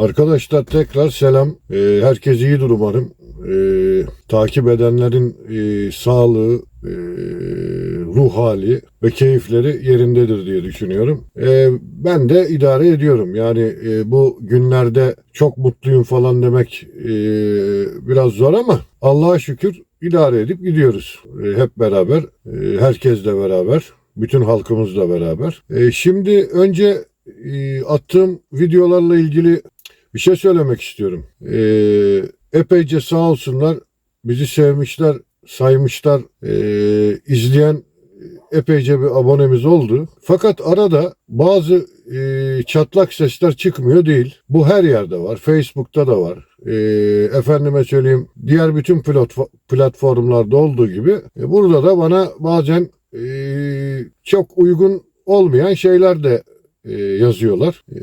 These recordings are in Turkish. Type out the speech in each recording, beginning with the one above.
Arkadaşlar tekrar selam. Ee, herkes iyidir umarım. Ee, takip edenlerin e, sağlığı, e, ruh hali ve keyifleri yerindedir diye düşünüyorum. Ee, ben de idare ediyorum. Yani e, bu günlerde çok mutluyum falan demek biraz zor ama Allah'a şükür idare edip gidiyoruz. Hep beraber, herkesle beraber, bütün halkımızla beraber. Şimdi önce attığım videolarla ilgili bir şey söylemek istiyorum. Ee, epeyce sağ olsunlar bizi sevmişler, saymışlar, ee, izleyen epeyce bir abonemiz oldu. Fakat arada bazı ee, çatlak sesler çıkmıyor değil. Bu her yerde var. Facebook'ta da var. Ee, efendime söyleyeyim diğer bütün platfo- platformlarda olduğu gibi e, burada da bana bazen ee, çok uygun olmayan şeyler de ee, yazıyorlar. Ee,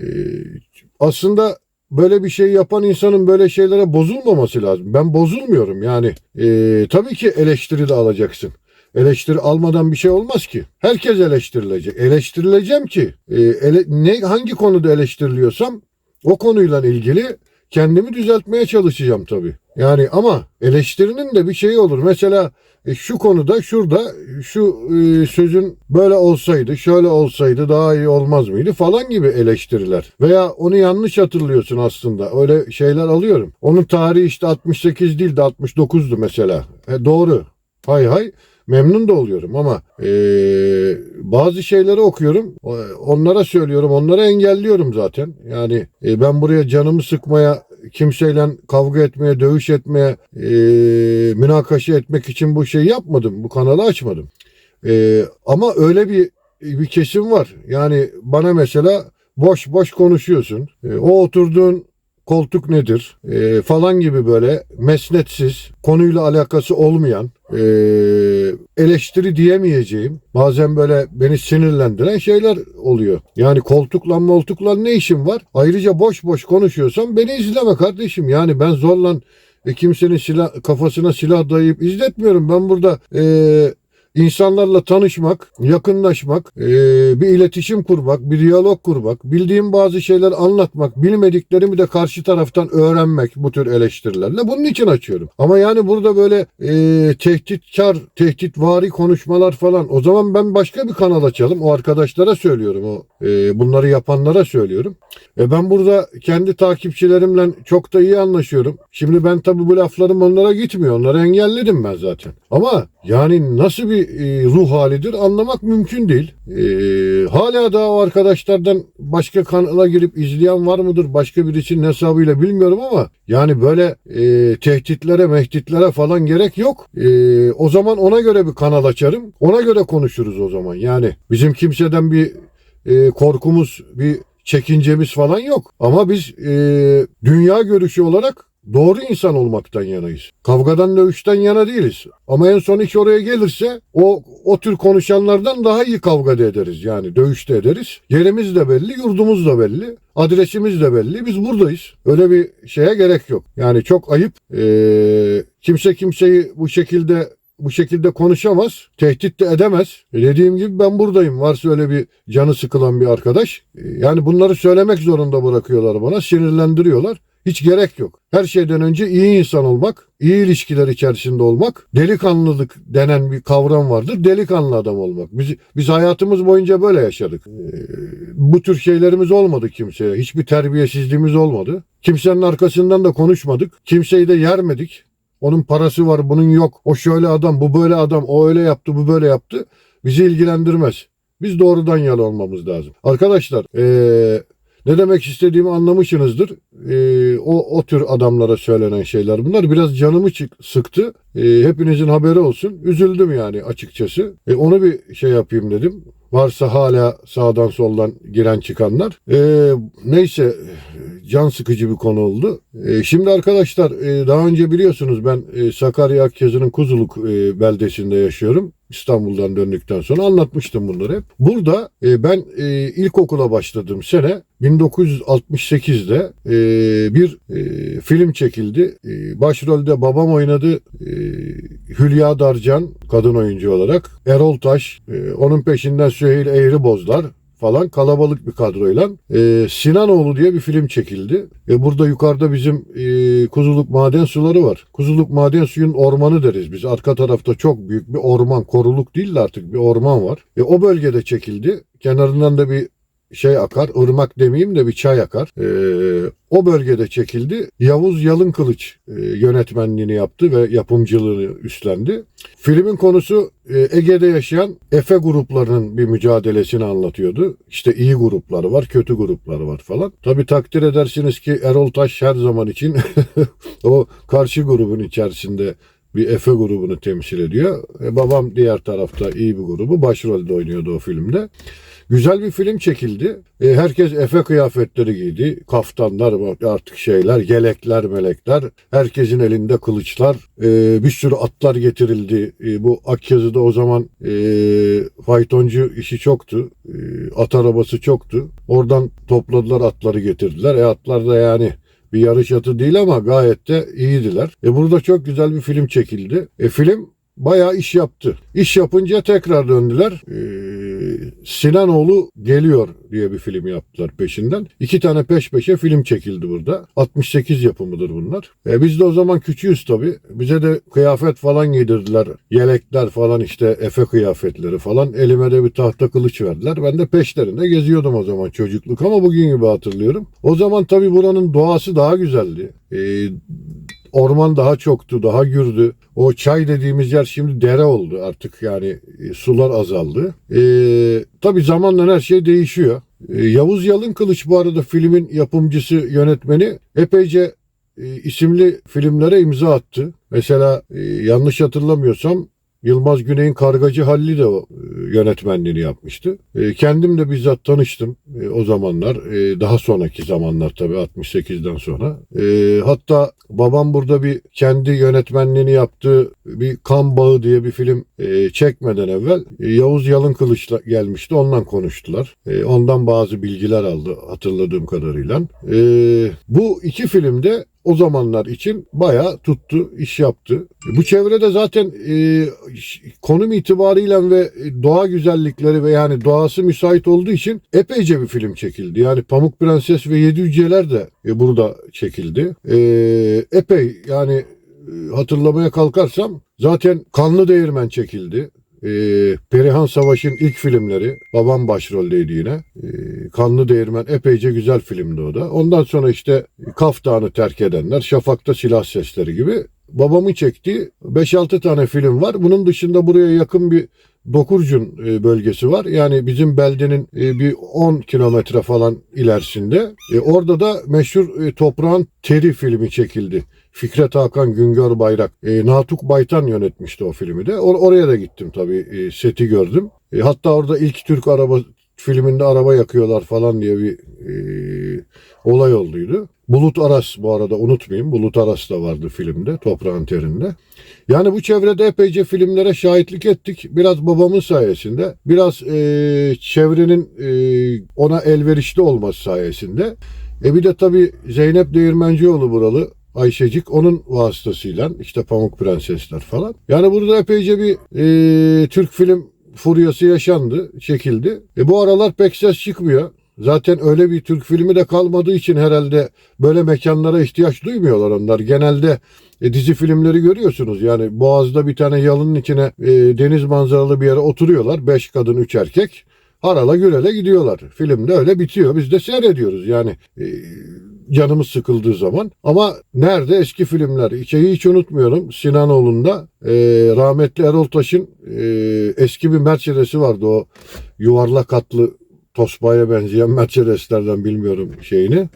aslında böyle bir şey yapan insanın böyle şeylere bozulmaması lazım. Ben bozulmuyorum yani. Ee, tabii ki eleştiri de alacaksın. Eleştiri almadan bir şey olmaz ki. Herkes eleştirilecek. Eleştirileceğim ki e, ele- ne hangi konuda eleştiriliyorsam o konuyla ilgili kendimi düzeltmeye çalışacağım tabii. Yani ama eleştirinin de bir şeyi olur. Mesela e, şu konuda şurada şu e, sözün böyle olsaydı, şöyle olsaydı daha iyi olmaz mıydı falan gibi eleştiriler. Veya onu yanlış hatırlıyorsun aslında. Öyle şeyler alıyorum. Onun tarihi işte 68 değil de 69'du mesela. E, doğru. Hay hay. Memnun da oluyorum ama e, bazı şeyleri okuyorum. Onlara söylüyorum. Onlara engelliyorum zaten. Yani e, ben buraya canımı sıkmaya kimseyle kavga etmeye, dövüş etmeye, e, münakaşa etmek için bu şeyi yapmadım. Bu kanalı açmadım. E, ama öyle bir bir kesim var. Yani bana mesela boş boş konuşuyorsun. E, o oturduğun koltuk nedir E, falan gibi böyle mesnetsiz, konuyla alakası olmayan, e, eleştiri diyemeyeceğim, bazen böyle beni sinirlendiren şeyler oluyor. Yani koltukla moltukla ne işim var? Ayrıca boş boş konuşuyorsan beni izleme kardeşim. Yani ben zorla e, kimsenin silah, kafasına silah dayayıp izletmiyorum. Ben burada e, insanlarla tanışmak, yakınlaşmak, e, bir iletişim kurmak, bir diyalog kurmak, bildiğim bazı şeyler anlatmak, bilmediklerimi de karşı taraftan öğrenmek bu tür eleştirilerle bunun için açıyorum. Ama yani burada böyle e, tehditkar, tehditvari konuşmalar falan o zaman ben başka bir kanal açalım. O arkadaşlara söylüyorum. O e, bunları yapanlara söylüyorum. E ben burada kendi takipçilerimle çok da iyi anlaşıyorum. Şimdi ben tabii bu laflarım onlara gitmiyor. Onları engelledim ben zaten. Ama yani nasıl bir e, ruh halidir anlamak mümkün değil. E, hala da o arkadaşlardan başka kanala girip izleyen var mıdır? Başka birisinin hesabıyla bilmiyorum ama yani böyle e, tehditlere, mehditlere falan gerek yok. O zaman ona göre bir kanal açarım. Ona göre konuşuruz o zaman. Yani bizim kimseden bir korkumuz, bir çekincemiz falan yok. Ama biz dünya görüşü olarak doğru insan olmaktan yanayız. Kavgadan dövüşten yana değiliz. Ama en son iş oraya gelirse o o tür konuşanlardan daha iyi kavga da ederiz. Yani dövüşte ederiz. Yerimiz de belli, yurdumuz da belli. Adresimiz de belli. Biz buradayız. Öyle bir şeye gerek yok. Yani çok ayıp. Ee, kimse kimseyi bu şekilde bu şekilde konuşamaz, tehdit de edemez. E dediğim gibi ben buradayım. Varsa öyle bir canı sıkılan bir arkadaş. E, Yani bunları söylemek zorunda bırakıyorlar bana, sinirlendiriyorlar. Hiç gerek yok. Her şeyden önce iyi insan olmak, iyi ilişkiler içerisinde olmak, delikanlılık denen bir kavram vardır. Delikanlı adam olmak. Biz, biz hayatımız boyunca böyle yaşadık. E, bu tür şeylerimiz olmadı kimseye. Hiçbir terbiyesizliğimiz olmadı. Kimsenin arkasından da konuşmadık. Kimseyi de yermedik. Onun parası var, bunun yok. O şöyle adam, bu böyle adam. O öyle yaptı, bu böyle yaptı. Bizi ilgilendirmez. Biz doğrudan yalı olmamız lazım. Arkadaşlar, eee, ne demek istediğimi anlamışsınızdır. Eee, o, o tür adamlara söylenen şeyler bunlar. Biraz canımı çık, sıktı. Eee, hepinizin haberi olsun. Üzüldüm yani açıkçası. E, onu bir şey yapayım dedim. Varsa hala sağdan soldan giren çıkanlar. Eee, neyse can sıkıcı bir konu oldu. E, şimdi arkadaşlar e, daha önce biliyorsunuz ben e, Sakarya Akyazı'nın Kuzuluk e, beldesinde yaşıyorum. İstanbul'dan döndükten sonra anlatmıştım bunları hep. Burada e, ben e, ilkokula başladığım sene 1968'de e, bir e, film çekildi. E, başrolde babam oynadı. E, Hülya Darcan kadın oyuncu olarak. Erol Taş, e, onun peşinden Süheyl Eğribozlar falan kalabalık bir kadroyla e, Sinanoğlu diye bir film çekildi. E, burada yukarıda bizim e, Kuzuluk Maden Suları var. Kuzuluk Maden Suyun ormanı deriz biz. Arka tarafta çok büyük bir orman, koruluk değil de artık bir orman var. E, o bölgede çekildi. Kenarından da bir şey akar, ırmak demeyeyim de bir çay akar. Ee, o bölgede çekildi. Yavuz Yalın Kılıç e, yönetmenliğini yaptı ve yapımcılığını üstlendi. Filmin konusu e, Ege'de yaşayan Efe gruplarının bir mücadelesini anlatıyordu. İşte iyi grupları var, kötü grupları var falan. Tabi takdir edersiniz ki Erol Taş her zaman için o karşı grubun içerisinde bir Efe grubunu temsil ediyor. E, babam diğer tarafta iyi bir grubu başrolde oynuyordu o filmde. Güzel bir film çekildi. E, herkes Efe kıyafetleri giydi. Kaftanlar artık şeyler, yelekler, melekler. Herkesin elinde kılıçlar. E, bir sürü atlar getirildi. E, bu Akyazı'da o zaman e, faytoncu işi çoktu. E, at arabası çoktu. Oradan topladılar atları getirdiler. E atlar da yani bir yarış atı değil ama gayet de iyiydiler. E burada çok güzel bir film çekildi. E film bayağı iş yaptı. İş yapınca tekrar döndüler. Ee, Sinanoğlu geliyor diye bir film yaptılar peşinden. İki tane peş peşe film çekildi burada. 68 yapımıdır bunlar. E, biz de o zaman küçüğüz tabii. Bize de kıyafet falan giydirdiler. Yelekler falan işte Efe kıyafetleri falan. Elime de bir tahta kılıç verdiler. Ben de peşlerinde geziyordum o zaman çocukluk ama bugün gibi hatırlıyorum. O zaman tabii buranın doğası daha güzeldi. E, Orman daha çoktu, daha gürdü. O çay dediğimiz yer şimdi dere oldu artık yani e, sular azaldı. E, tabii zamanla her şey değişiyor. E, Yavuz Yalın Kılıç bu arada filmin yapımcısı, yönetmeni epeyce e, isimli filmlere imza attı. Mesela e, yanlış hatırlamıyorsam Yılmaz Güney'in Kargacı Halli de e, yönetmenliğini yapmıştı. E, kendim de bizzat tanıştım e, o zamanlar. E, daha sonraki zamanlar tabii 68'den sonra. E, hatta babam burada bir kendi yönetmenliğini yaptığı bir Kan Bağı diye bir film e, çekmeden evvel e, Yavuz Yalın Kılıç'la gelmişti. Ondan konuştular. E, ondan bazı bilgiler aldı hatırladığım kadarıyla. E, bu iki filmde o zamanlar için bayağı tuttu, iş yaptı. Bu çevrede zaten e, konum itibariyle ve doğa güzellikleri ve yani doğası müsait olduğu için epeyce bir film çekildi. Yani Pamuk Prenses ve Yedi Yüceler de e, burada çekildi. E, epey yani e, hatırlamaya kalkarsam zaten Kanlı Değirmen çekildi. E, Perihan Savaş'ın ilk filmleri babam başroldeydi yine. E, Kanlı Değirmen epeyce güzel filmdi o da. Ondan sonra işte Kaftan'ı terk edenler, Şafak'ta silah sesleri gibi babamın çektiği 5-6 tane film var. Bunun dışında buraya yakın bir Dokurcun e, bölgesi var. Yani bizim beldenin e, bir 10 kilometre falan ilerisinde. E, orada da meşhur Toprağın Teri filmi çekildi. Fikret Hakan Güngör Bayrak. Natuk Baytan yönetmişti o filmi de. Or- oraya da gittim tabii. Seti gördüm. Hatta orada ilk Türk araba filminde araba yakıyorlar falan diye bir e, olay olduydu. Bulut Aras bu arada unutmayayım. Bulut Aras da vardı filmde Toprağın Terinde. Yani bu çevrede epeyce filmlere şahitlik ettik. Biraz babamın sayesinde. Biraz e, çevrenin e, ona elverişli olması sayesinde. E bir de tabii Zeynep Değirmencioğlu buralı. Ayşecik onun vasıtasıyla işte Pamuk Prensesler falan. Yani burada epeyce bir e, Türk film furyası yaşandı, çekildi. E bu aralar pek ses çıkmıyor. Zaten öyle bir Türk filmi de kalmadığı için herhalde böyle mekanlara ihtiyaç duymuyorlar onlar. Genelde e, dizi filmleri görüyorsunuz. Yani Boğaz'da bir tane yalının içine e, deniz manzaralı bir yere oturuyorlar. Beş kadın, üç erkek. Harala gürele gidiyorlar. Film de öyle bitiyor. Biz de seyrediyoruz yani. E, canımız sıkıldığı zaman. Ama nerede eski filmler? Şeyi hiç unutmuyorum. Sinanoğlu'nda e, rahmetli Erol Taş'ın e, eski bir Mercedes'i vardı o yuvarlak katlı Tosba'ya benzeyen Mercedeslerden bilmiyorum şeyini.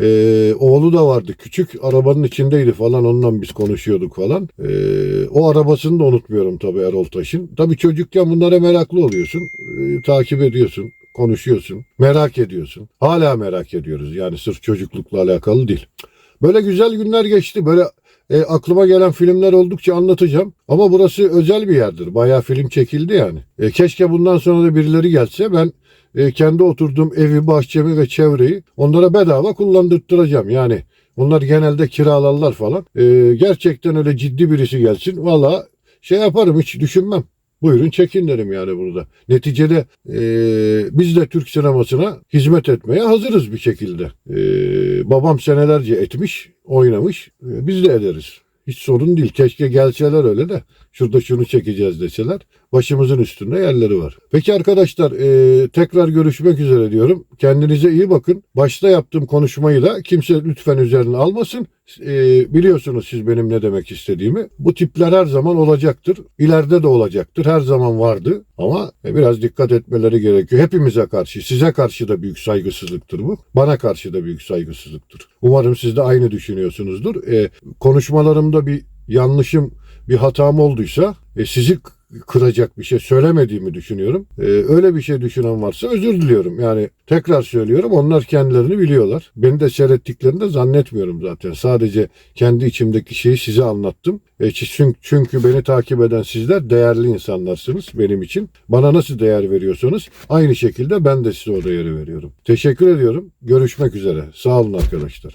Ee, oğlu da vardı küçük arabanın içindeydi falan ondan biz konuşuyorduk falan. Ee, o arabasını da unutmuyorum tabii Erol Taş'ın. Tabii çocukken bunlara meraklı oluyorsun. Ee, takip ediyorsun konuşuyorsun, merak ediyorsun. Hala merak ediyoruz yani sırf çocuklukla alakalı değil. Böyle güzel günler geçti. Böyle e, aklıma gelen filmler oldukça anlatacağım. Ama burası özel bir yerdir. Bayağı film çekildi yani. E, keşke bundan sonra da birileri gelse ben e, kendi oturduğum evi, bahçemi ve çevreyi onlara bedava kullandırtıracağım. Yani onlar genelde kiralarlar falan. E, gerçekten öyle ciddi birisi gelsin. Valla şey yaparım hiç düşünmem. Buyurun çekin derim yani burada. Neticede e, biz de Türk sinemasına hizmet etmeye hazırız bir şekilde. E, babam senelerce etmiş, oynamış. E, biz de ederiz. Hiç sorun değil. Keşke gelseler öyle de şurada şunu çekeceğiz deseler. Başımızın üstünde yerleri var. Peki arkadaşlar e, tekrar görüşmek üzere diyorum. Kendinize iyi bakın. Başta yaptığım konuşmayı da kimse lütfen üzerine almasın. E, biliyorsunuz siz benim ne demek istediğimi. Bu tipler her zaman olacaktır. İleride de olacaktır. Her zaman vardı. Ama e, biraz dikkat etmeleri gerekiyor. Hepimize karşı, size karşı da büyük saygısızlıktır bu. Bana karşı da büyük saygısızlıktır. Umarım siz de aynı düşünüyorsunuzdur. E, konuşmalarımda bir yanlışım, bir hatam olduysa e, sizi kıracak bir şey söylemediğimi düşünüyorum. E, öyle bir şey düşünen varsa özür diliyorum. Yani tekrar söylüyorum onlar kendilerini biliyorlar. Beni de seyrettiklerini de zannetmiyorum zaten. Sadece kendi içimdeki şeyi size anlattım. E, çünkü, çünkü beni takip eden sizler değerli insanlarsınız benim için. Bana nasıl değer veriyorsanız aynı şekilde ben de size o değeri veriyorum. Teşekkür ediyorum. Görüşmek üzere. Sağ olun arkadaşlar.